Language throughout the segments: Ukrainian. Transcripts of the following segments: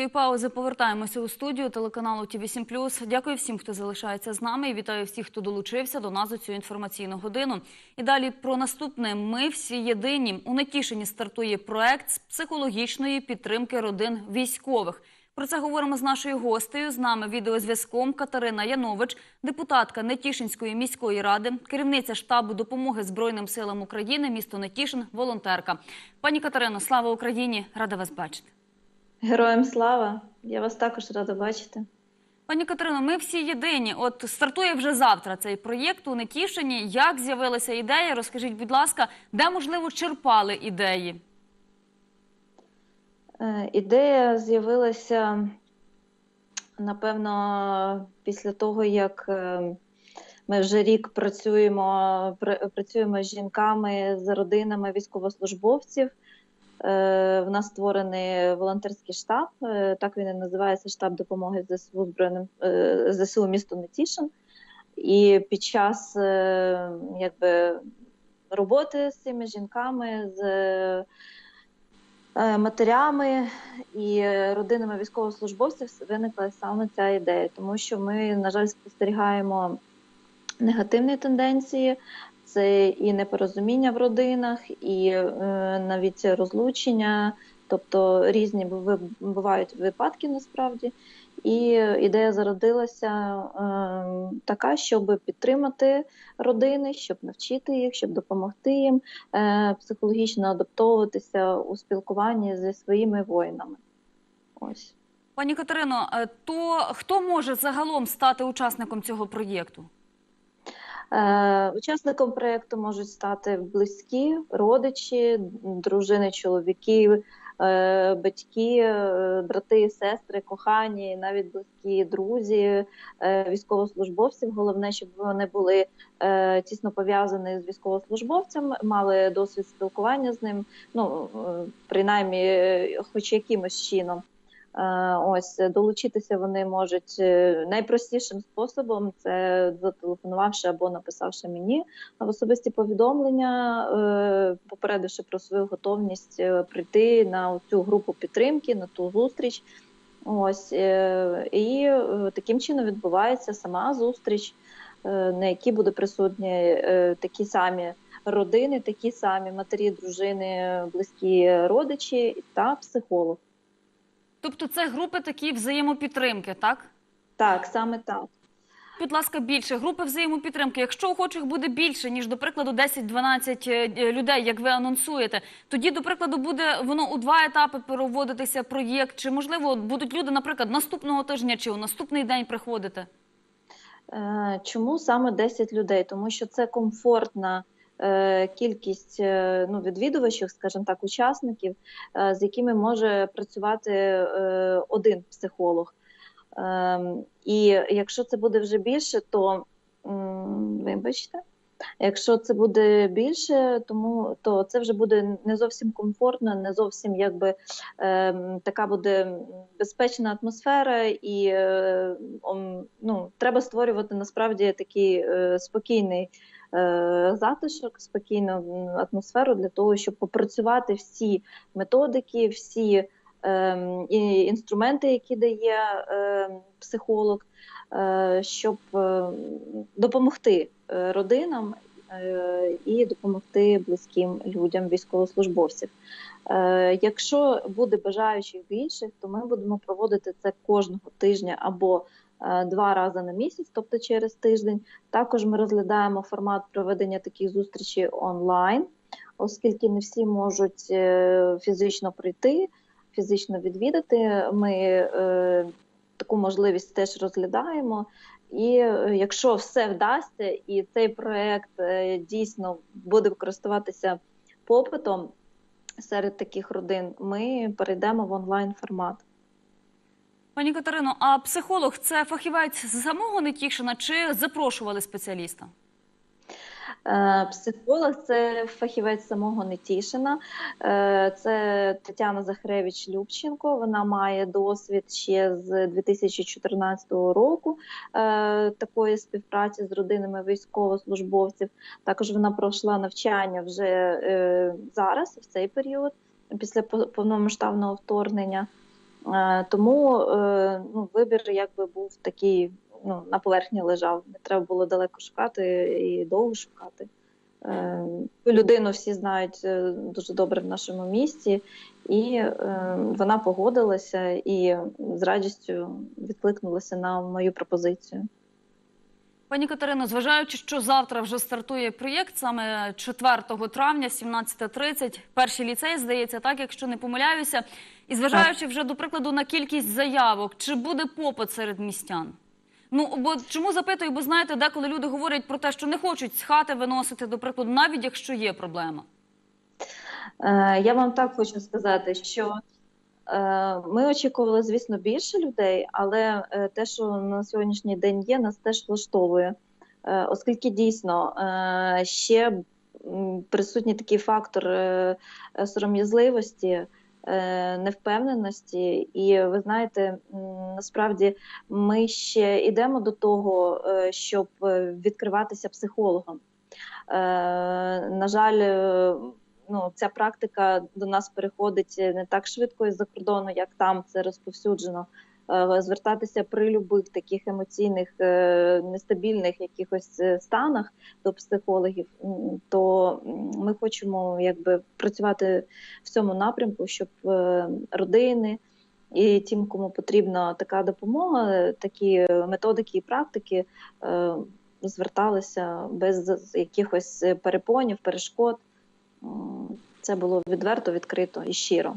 короткої паузи повертаємося у студію телеканалу ТІВІ 7 Дякую всім, хто залишається з нами. І вітаю всіх, хто долучився до нас у цю інформаційну годину. І далі про наступне. Ми всі єдині. У Нетішині стартує проект з психологічної підтримки родин військових. Про це говоримо з нашою гостею. З нами відеозв'язком Катерина Янович, депутатка Нетішинської міської ради, керівниця штабу допомоги Збройним силам України, місто Нетішин, волонтерка. Пані Катерино, слава Україні! Рада вас бачити. Героям слава! Я вас також рада бачити. Пані Катерино, ми всі єдині. От стартує вже завтра цей проєкт у Нетішині. Як з'явилася ідея? Розкажіть, будь ласка, де можливо черпали ідеї? Е, Ідея з'явилася, напевно, після того, як е, ми вже рік працюємо, працюємо з жінками, з родинами військовослужбовців. Е, В нас створений волонтерський штаб, е, так він і називається штаб допомоги ЗСУ Збройним е, ЗСУ місту Нетішин. І під час якби, роботи з цими жінками, з матерями і родинами військовослужбовців виникла саме ця ідея, тому що ми, на жаль, спостерігаємо негативні тенденції. Це і непорозуміння в родинах, і е, навіть розлучення, тобто різні бувають випадки насправді. І ідея зародилася е, така, щоб підтримати родини, щоб навчити їх, щоб допомогти їм е, психологічно адаптовуватися у спілкуванні зі своїми воїнами. Ось. Пані Катерино, е, то хто може загалом стати учасником цього проєкту? Е, Учасником проєкту можуть стати близькі, родичі, дружини, чоловіки, е, батьки, е, брати, сестри, кохані, навіть близькі друзі, військовослужбовців. Головне, щоб вони були тісно пов'язані з військовослужбовцем, мали досвід спілкування з ним, ну принаймні, хоч якимось чином. Е, Ось долучитися вони можуть е, найпростішим способом це зателефонувавши або написавши мені в особисті повідомлення, е, попередивши про свою готовність прийти на цю групу підтримки, на ту зустріч. Ось і таким чином відбувається сама зустріч, на якій буде присутні такі самі родини, такі самі матері, дружини, близькі родичі та психолог. Тобто це групи такі взаємопідтримки, так? Так, саме так. Будь ласка, більше групи взаємопідтримки. Якщо охочих буде більше, ніж, до прикладу, 10-12 е, людей, як ви анонсуєте, тоді, до прикладу, буде воно у два етапи проводитися проєкт. Чи можливо будуть люди, наприклад, наступного тижня чи у наступний день приходити? Е, Чому саме 10 людей? Тому що це комфортна е, кількість е, ну, відвідувачів, скажімо так, учасників, е, з якими може працювати е, один психолог. Ем, І якщо це буде вже більше, то вибачте. Якщо це буде більше, тому то це вже буде не зовсім комфортно, не зовсім якби ем, така буде безпечна атмосфера, і е, ну, треба створювати насправді такий е, спокійний е, затишок, спокійну атмосферу для того, щоб попрацювати всі методики, всі ем, інструменти, які дає ем, психолог, е, щоб е, допомогти е, родинам е, і допомогти близьким людям, військовослужбовців. Е, Якщо буде бажаючих більше, то ми будемо проводити це кожного тижня або е, два рази на місяць, тобто через тиждень. Також ми розглядаємо формат проведення таких зустрічей онлайн, оскільки не всі можуть е, фізично прийти, фізично відвідати. Ми е, таку можливість теж розглядаємо. І е, якщо все вдасться, і цей проект е, дійсно буде користуватися попитом серед таких родин, ми перейдемо в онлайн формат. Пані Катерино, а психолог це фахівець самого Нетішина чи запрошували спеціаліста? Е, Психолог це фахівець самого Нетішина. Е, Це Тетяна Захаревич Любченко. Вона має досвід ще з 2014 року е, такої співпраці з родинами військовослужбовців. Також вона пройшла навчання вже зараз, в цей період, після по- повномасштабного вторгнення. Е, Тому е, ну, вибір якби був такий, ну, на поверхні лежав. Не треба було далеко шукати і довго шукати. Е, людину всі знають дуже добре в нашому місті, і вона погодилася і з радістю відкликнулася на мою пропозицію. Пані Катерино, зважаючи, що завтра вже стартує проєкт, саме 4 травня, 17.30, перший ліцей, здається, так, якщо не помиляюся. І зважаючи вже, до прикладу, на кількість заявок, чи буде попит серед містян? Ну, бо чому запитую, бо знаєте, деколи люди говорять про те, що не хочуть з хати виносити, до прикладу, навіть якщо є проблема. Е, Я вам так хочу сказати, що ми очікували, звісно, більше людей, але е, те, що на сьогоднішній день є, нас теж влаштовує, Е, оскільки дійсно е, ще присутній такий фактор е, е, сором'язливості. е, Невпевненості, і ви знаєте, насправді ми ще йдемо до того, е, щоб е, відкриватися психологом. Е, На жаль, е, ну, ця практика до нас переходить не так швидко із-за кордону, як там це розповсюджено. Е, Звертатися при любих таких емоційних е, нестабільних якихось е, станах до психологів, то ми хочемо якби працювати в цьому напрямку, щоб е, родини і тим, кому потрібна така допомога, е, такі методики і практики е, зверталися без якихось перепонів, перешкод. М, Це було відверто, відкрито і щиро.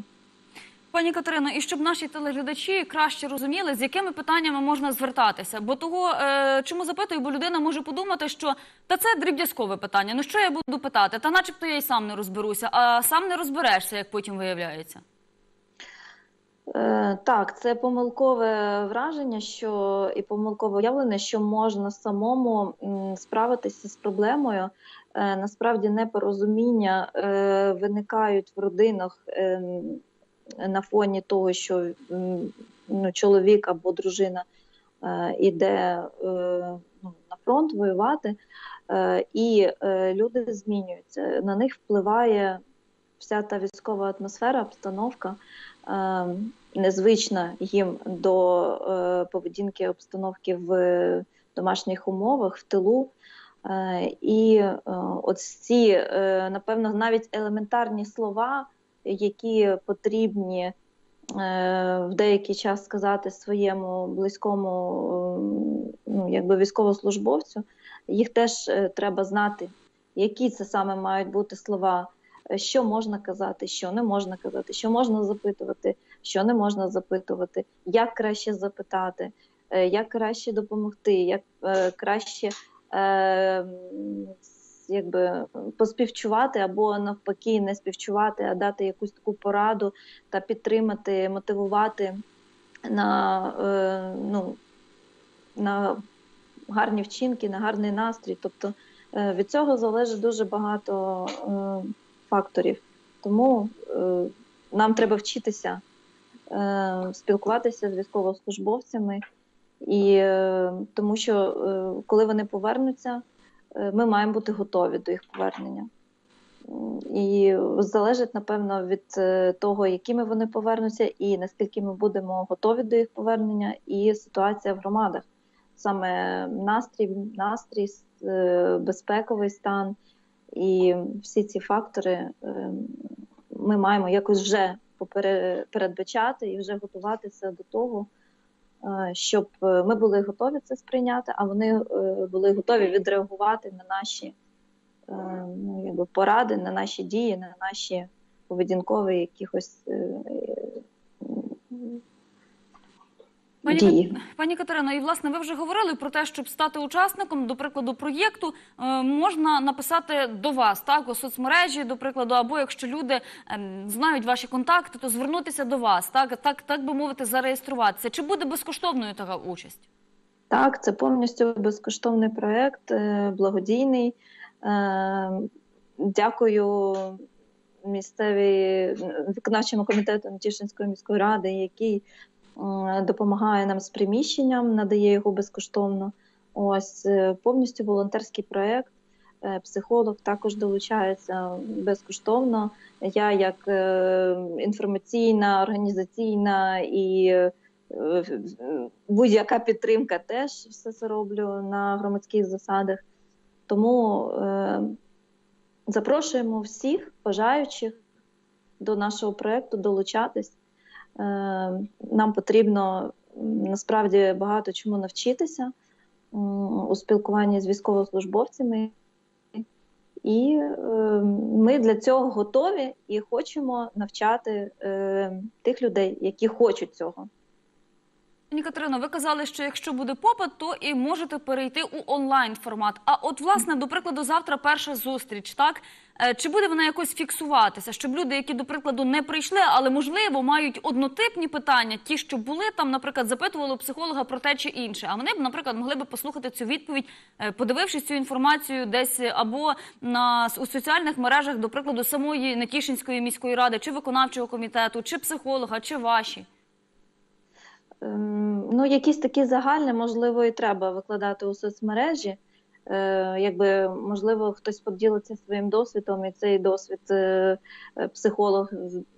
Пані Катерино, і щоб наші телеглядачі краще розуміли, з якими питаннями можна звертатися. Бо того, е, чому запитую, бо людина може подумати, що та це дріб'язкове питання. Ну що я буду питати? Та начебто я й сам не розберуся, а сам не розберешся, як потім виявляється. Е, Так, це помилкове враження, що і помилкове уявлення, що можна самому м, справитися з проблемою. Е, Насправді непорозуміння е, виникають в родинах е, на фоні того, що ну, чоловік або дружина е, іде е, ну, на фронт воювати, і люди змінюються. На них впливає вся та військова атмосфера, обстановка незвична їм до поведінки обстановки в домашніх умовах, в тилу. Е, І е, от ці, е, напевно, навіть елементарні слова, які потрібні в деякий час сказати своєму близькому ну, якби військовослужбовцю, їх теж треба знати, які це саме мають бути слова, що можна казати, що не можна казати, що можна запитувати, що не можна запитувати, як краще запитати, як краще допомогти, як краще е, якби, поспівчувати або навпаки не співчувати, а дати якусь таку пораду та підтримати, мотивувати на, е, ну, на гарні вчинки, на гарний настрій. Тобто е, від цього залежить дуже багато е, факторів. Тому е, нам треба вчитися е, спілкуватися з військовослужбовцями, і е, тому що е, коли вони повернуться, е, ми маємо бути готові до їх повернення. І залежить, напевно, від того, якими вони повернуться, і наскільки ми будемо готові до їх повернення, і ситуація в громадах. Саме настрій, настрій, безпековий стан і всі ці фактори ми маємо якось вже передбачати і вже готуватися до того, щоб е, ми були готові це сприйняти, а вони е, були готові відреагувати на наші е, ну, якби поради, на наші дії, на наші поведінкові якихось е, Пані дії. Пані Катерино, і власне ви вже говорили про те, щоб стати учасником, до прикладу, проєкту е, можна написати до вас, так, у соцмережі, до прикладу, або якщо люди ем, знають ваші контакти, то звернутися до вас, так, так, так би мовити, зареєструватися. Чи буде безкоштовною така участь? Так, це повністю безкоштовний проєкт, е, благодійний. Е, Дякую місцевій виконавчому комітету Натішинської міської ради, який допомагає нам з приміщенням, надає його безкоштовно. Ось е, повністю волонтерський проєкт. Е, Психолог також долучається безкоштовно. Я як е, інформаційна, організаційна і е, будь-яка підтримка теж все це роблю на громадських засадах. Тому е, запрошуємо всіх бажаючих до нашого проєкту долучатись. Е, нам потрібно насправді багато чому навчитися у спілкуванні з військовослужбовцями. І е, ми для цього готові і хочемо навчати е, тих людей, які хочуть цього. Пані Катерино, ви казали, що якщо буде попит, то і можете перейти у онлайн формат. А от, власне, до прикладу, завтра перша зустріч, так? Е, Чи буде вона якось фіксуватися, щоб люди, які, до прикладу, не прийшли, але можливо мають однотипні питання, ті, що були там, наприклад, запитували у психолога про те чи інше. А вони б, наприклад, могли б послухати цю відповідь, е, подивившись цю інформацію десь або на у соціальних мережах, до прикладу, самої Нетішинської міської ради, чи виконавчого комітету, чи психолога, чи ваші. Ем, Ну, якісь такі загальні, можливо, і треба викладати у соцмережі. Е, якби, можливо, хтось поділиться своїм досвідом, і цей досвід е, психолог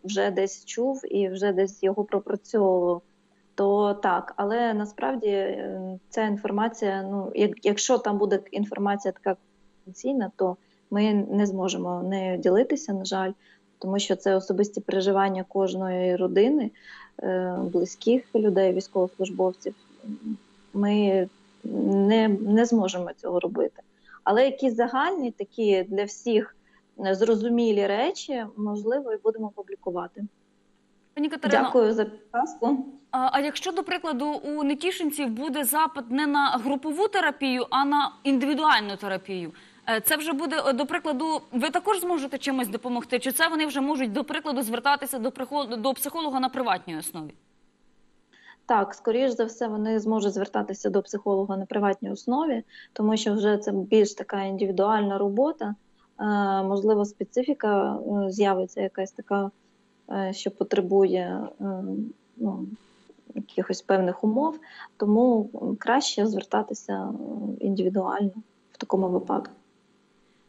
вже десь чув і вже десь його пропрацьовував. То так, але насправді е, ця інформація, ну, як, якщо там буде інформація така конфіденційна, то ми не зможемо нею ділитися, на жаль, тому що це особисті переживання кожної родини близьких людей, військовослужбовців, ми не, не зможемо цього робити. Але якісь загальні такі для всіх зрозумілі речі, можливо, і будемо публікувати. Пані Катерино, Дякую за підказку. А, а якщо, до прикладу, у нетішинців буде запит не на групову терапію, а на індивідуальну терапію, е, це вже буде, до прикладу, ви також зможете чимось допомогти? Чи це вони вже можуть, до прикладу, звертатися до, приход- до психолога на приватній основі? Так, скоріш за все, вони зможуть звертатися до психолога на приватній основі, тому що вже це більш така індивідуальна робота. Е, можливо, специфіка е, з'явиться якась така, е, що потребує ну, якихось певних умов, тому краще звертатися індивідуально в такому випадку.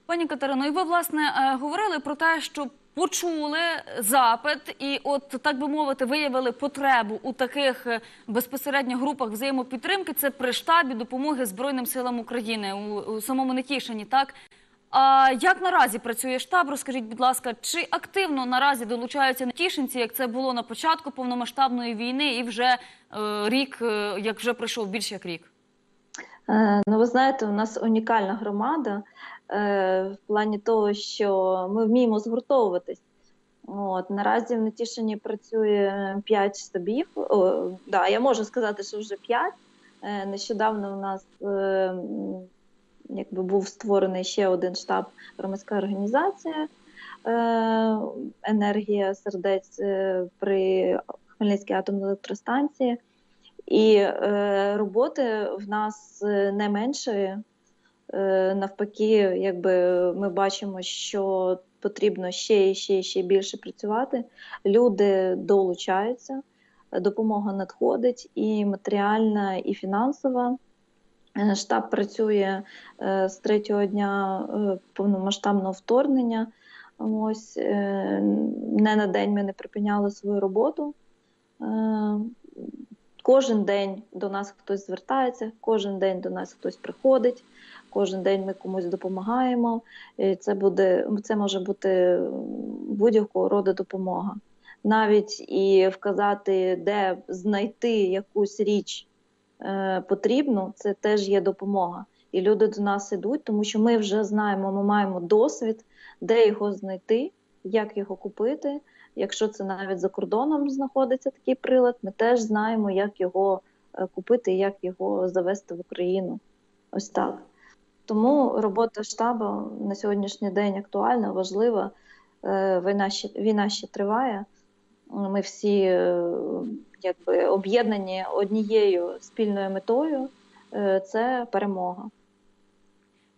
Пані Катерино, і ви власне говорили про те, що почули запит, і, от так би мовити, виявили потребу у таких е, безпосередньо групах взаємопідтримки. Це при штабі допомоги Збройним силам України у, у самому Нетішині. Так а як наразі працює штаб? Розкажіть, будь ласка, чи активно наразі долучаються нетішинці, як це було на початку повномасштабної війни, і вже е, рік, е, як вже пройшов більше як рік? Е, Ну, ви знаєте, у нас унікальна громада в плані того, що ми вміємо згуртовуватись. От, наразі в Нетішині працює 5 штабів. О, да, я можу сказати, що вже 5. Е, нещодавно у нас е, якби був створений ще один штаб громадська організація е, Енергія сердець е, при Хмельницькій атомній електростанції. І е, роботи в нас е, не менше. Е, навпаки, якби ми бачимо, що потрібно ще і ще і ще більше працювати. Люди долучаються, допомога надходить і матеріальна, і фінансова. Е, Штаб працює е, з третього дня повномасштабного вторгнення. Ось не на день ми не припиняли свою роботу. Кожен день до нас хтось звертається, кожен день до нас хтось приходить, кожен день ми комусь допомагаємо. І це буде це може бути будь-якого роду допомога. Навіть і вказати, де знайти якусь річ е, потрібну, це теж є допомога. І люди до нас ідуть, тому що ми вже знаємо, ми маємо досвід, де його знайти, як його купити. Якщо це навіть за кордоном знаходиться такий прилад, ми теж знаємо, як його е, купити як його завести в Україну. Ось так. Тому робота штабу на сьогоднішній день актуальна, важлива. Е, Війна ще, війна ще триває. Ми всі е, якби, об'єднані однією спільною метою Е, це перемога.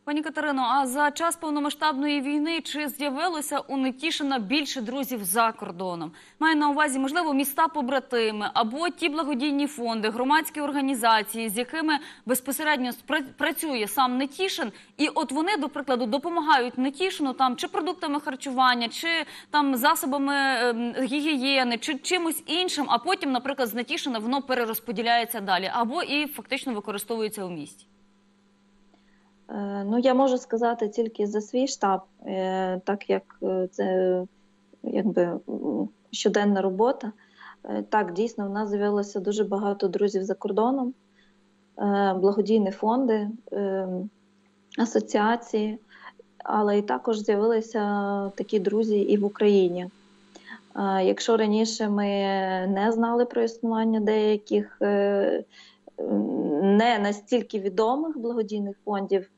Пані Катерино, а за час повномасштабної війни чи з'явилося у Нетішина більше друзів за кордоном? Маю на увазі, можливо, міста побратими або ті благодійні фонди, громадські організації, з якими безпосередньо працює сам Нетішин, і от вони, до прикладу, допомагають Нетішину там чи продуктами харчування, чи там засобами ем, гігієни, чи чимось іншим. А потім, наприклад, з Нетішина воно перерозподіляється далі, або і фактично використовується у місті. Е, Ну, я можу сказати тільки за свій штаб, е, так як е, це якби щоденна робота. Так, дійсно, в нас з'явилося дуже багато друзів за кордоном, благодійні фонди, асоціації, але і також з'явилися такі друзі і в Україні. Якщо раніше ми не знали про існування деяких не настільки відомих благодійних фондів,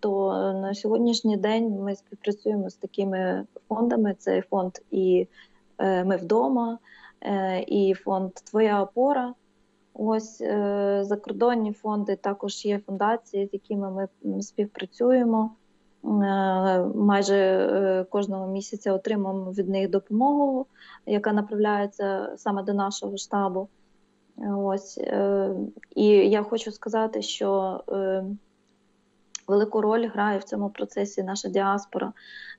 то на сьогоднішній день ми співпрацюємо з такими фондами. Це фонд і е, Ми вдома, е, і фонд Твоя опора. Ось е, закордонні фонди також є фундації, з якими ми співпрацюємо. Е, Майже е, кожного місяця отримуємо від них допомогу, яка направляється саме до нашого штабу. Ось е, і я хочу сказати, що е, велику роль грає в цьому процесі наша діаспора,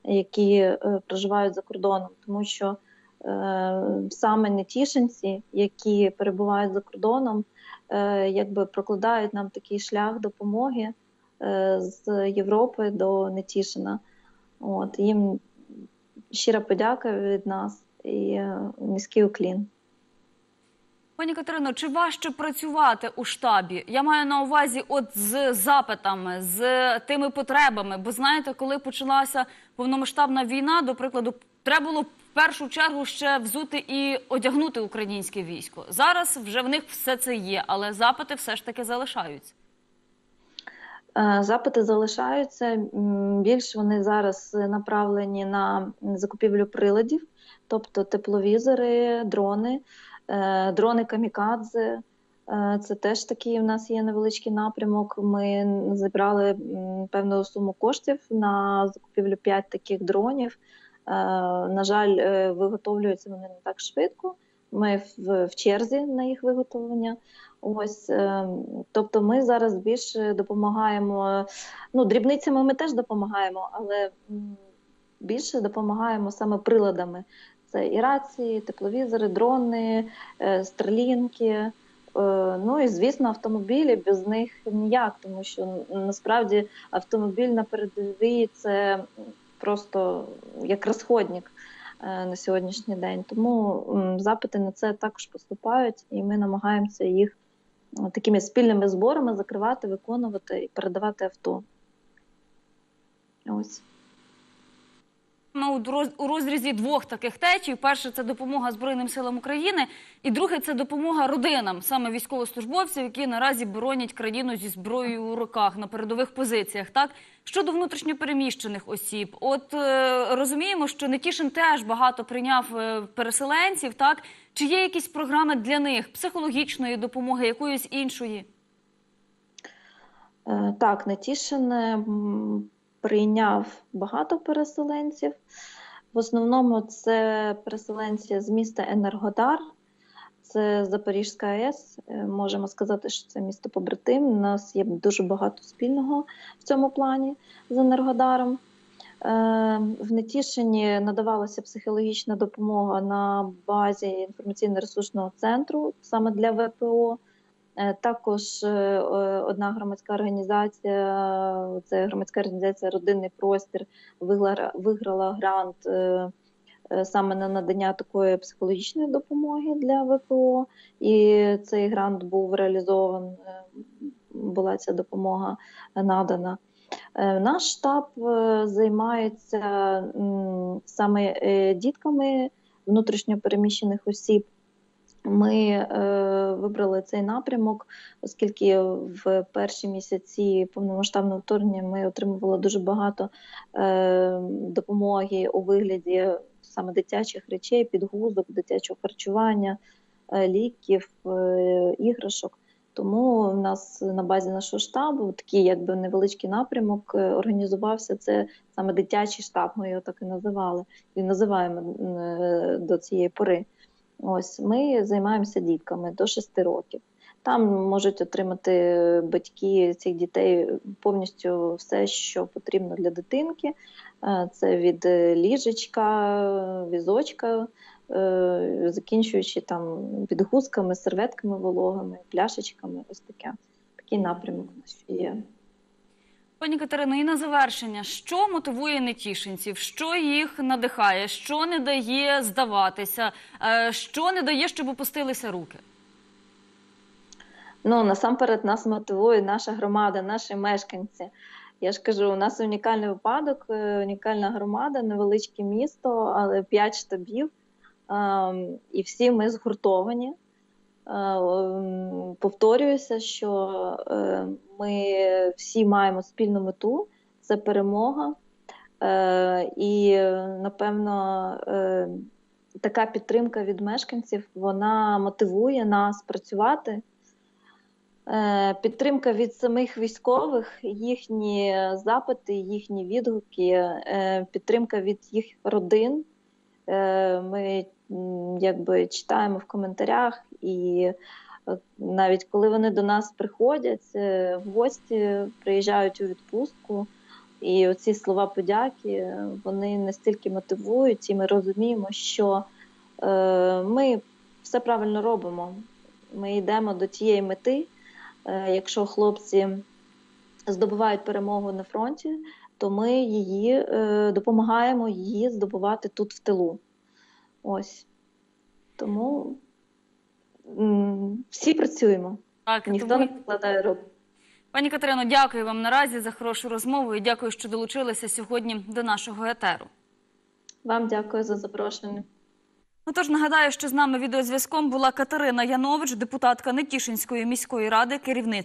які е, проживають за кордоном, тому що е, саме нетішинці, які перебувають за кордоном, е, якби прокладають нам такий шлях допомоги з Європи до Нетішина. От їм щира подяка від нас і низький уклін. Пані Катерино, чи важче працювати у штабі? Я маю на увазі, от з запитами, з тими потребами. Бо знаєте, коли почалася повномасштабна війна, до прикладу, треба було в першу чергу ще взути і одягнути українське військо. Зараз вже в них все це є, але запити все ж таки залишаються. Е, Запити залишаються. Більш вони зараз направлені на закупівлю приладів, тобто тепловізори, дрони, дрони камікадзе. Е, Це теж такий у нас є невеличкий напрямок. Ми зібрали певну суму коштів на закупівлю 5 таких дронів. Е, На жаль, е, виготовлюються вони не так швидко. Ми в, черзі на їх виготовлення. Ось, е, тобто, ми зараз більше допомагаємо. Ну, дрібницями ми теж допомагаємо, але більше допомагаємо саме приладами. Це і рації, тепловізори, дрони, е, стрелінки. е, Ну і звісно, автомобілі без них ніяк, тому що насправді автомобіль на передовій це просто як розходник е, на сьогоднішній день. Тому запити на це також поступають, і ми намагаємося їх такими спільними зборами закривати, виконувати і передавати авто. Ось. Ну, у роз- у розрізі двох таких течій. Перше це допомога Збройним силам України, і друге це допомога родинам, саме військовослужбовців, які наразі боронять країну зі зброєю у руках на передових позиціях. Так щодо внутрішньопереміщених осіб, от е, розуміємо, що Нетішин теж багато прийняв е, переселенців. Так чи є якісь програми для них психологічної допомоги, якоїсь іншої? Е, Так, Нетішин прийняв багато переселенців. В основному це переселенці з міста Енергодар, це Запорізька АЕС. Е, Можемо сказати, що це місто побратим. У нас є дуже багато спільного в цьому плані з Енергодаром. Е, В Нетішині надавалася психологічна допомога на базі інформаційно-ресурсного центру саме для ВПО. Е, Також е, е, одна громадська організація, це громадська організація Родинний простір, виграла, грант саме на надання такої психологічної допомоги для ВПО. І цей грант був реалізован, е, була ця допомога надана. Наш штаб займається саме дітками внутрішньопереміщених осіб. Ми е, вибрали цей напрямок, оскільки в перші місяці повномасштабного вторгнення ми отримували дуже багато е, допомоги у вигляді саме дитячих речей, підгузок, дитячого харчування, е, ліків, іграшок. Тому в нас на базі нашого штабу такий якби невеличкий напрямок організувався. Це саме дитячий штаб, ми його так і називали. І називаємо до цієї пори. Ось ми займаємося дітками до 6 років. Там можуть отримати батьки цих дітей повністю все, що потрібно для дитинки. Е, Це від е, ліжечка, візочка, е, закінчуючи там підгузками, серветками вологими, пляшечками. Ось таке. Такий напрямок у нас є. Пані Катерино, і на завершення, що мотивує нетішинців, що їх надихає, що не дає здаватися, е, що не дає, щоб опустилися руки? Ну, насамперед нас мотивує наша громада, наші мешканці. Я ж кажу, у нас унікальний випадок, е, унікальна громада, невеличке місто, але п'ять штабів, ем, і всі ми згуртовані. Е, ем, Повторююся, що е, ми всі маємо спільну мету це перемога. Е, І, напевно, така підтримка від мешканців вона мотивує нас працювати. Підтримка від самих військових, їхні запити, їхні відгуки, підтримка від їх родин. Е, Ми якби читаємо в коментарях, і е, навіть коли вони до нас приходять е, в гості, приїжджають у відпустку, і оці слова подяки вони настільки мотивують, і ми розуміємо, що ми все правильно робимо. Ми йдемо до тієї мети. Якщо хлопці здобувають перемогу на фронті, то ми її е, допомагаємо її здобувати тут в тилу. Ось. Тому всі працюємо, Так, ніхто тому- не покладає рук. Пані Катерино, дякую вам наразі за хорошу розмову і дякую, що долучилися сьогодні до нашого етеру. Вам дякую за запрошення. Ну тож нагадаю, що з нами відеозв'язком була Катерина Янович, депутатка Нетішинської міської ради, керівниця.